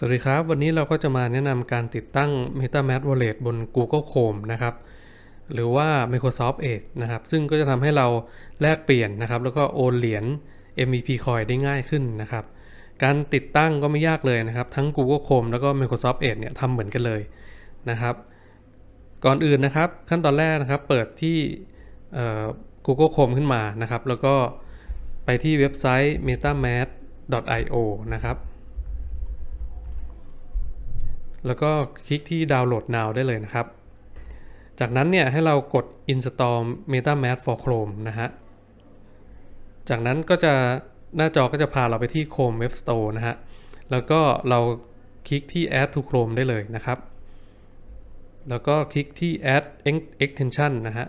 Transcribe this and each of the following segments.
สวัสดีครับ วันนี้เราก็จะมาแนะนำการติดตั้ง MetaMask Wallet บน Google Chrome นะครับ หรือว่า Microsoft Edge นะครับ ซึ่งก็จะทำให้เราแลกเปลี่ยนนะครับ แล้วก็โอนเหรียญ MVP Coin ได้ง่ายขึ้นนะครับ การติดตั้งก็ไม่ยากเลยนะครับ ทั้ง Google Chrome แล้วก็ Microsoft Edge เนี่ยทำเหมือนกันเลยนะครับ ก่อนอื่นนะครับ ขั้นตอนแรกนะครับ เปิดที่ Google Chrome ขึ้นมานะครับ แล้วก็ไปที่เว็บไซต์ metamask.io นะครับ แล้วก็คลิกที่ดาวน์โหลด now ได้เลยนะครับ จากนั้นเนี่ยให้เรากด install MetaMask for Chrome นะฮะ จากนั้นก็จะหน้าจอก็จะพาเราไปที่ Chrome Web Store นะฮะ แล้วก็เราคลิกที่ add to Chrome ได้เลยนะครับ แล้วก็คลิกที่ add extension นะฮะ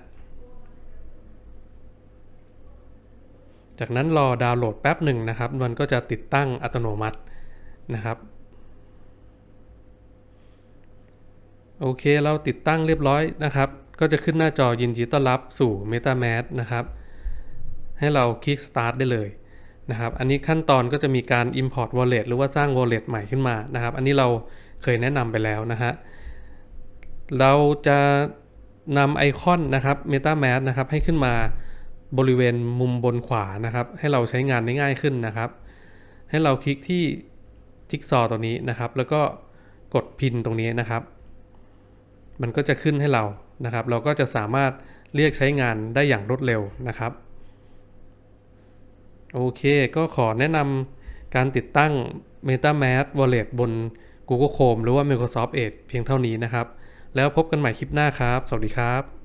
จากนั้นรอดาวน์โหลดแป๊บหนึ่งนะครับ มันก็จะติดตั้งอัตโนมัตินะครับ โอเคเราติดตั้งเรียบร้อยนะครับ ก็จะขึ้นหน้าจอยินดีต้อนรับสู่ MetaMask นะครับ ให้เราคลิก Start ได้เลยนะครับ อันนี้ขั้นตอนก็จะมีการ Import Wallet หรือว่าสร้าง Wallet ใหม่ขึ้นมานะครับ อันนี้เราเคยแนะนำไปแล้วนะฮะ เราจะนำไอคอนนะครับ MetaMask นะครับให้ขึ้นมาบริเวณมุมบนขวานะครับ ให้เราใช้งานได้ง่ายขึ้นนะครับ ให้เราคลิกที่จิ๊กซอว์ตัวนี้นะครับ แล้วก็กดพินตรงนี้นะครับ มันก็จะขึ้นให้เรานะครับ เราก็จะสามารถเรียกใช้งานได้อย่างรวดเร็วนะครับโอเค ก็ขอแนะนำการติดตั้ง MetaMask Wallet บน Google Chrome หรือว่า Microsoft Edge เพียงเท่านี้นะครับ แล้วพบกันใหม่คลิปหน้าครับ สวัสดีครับ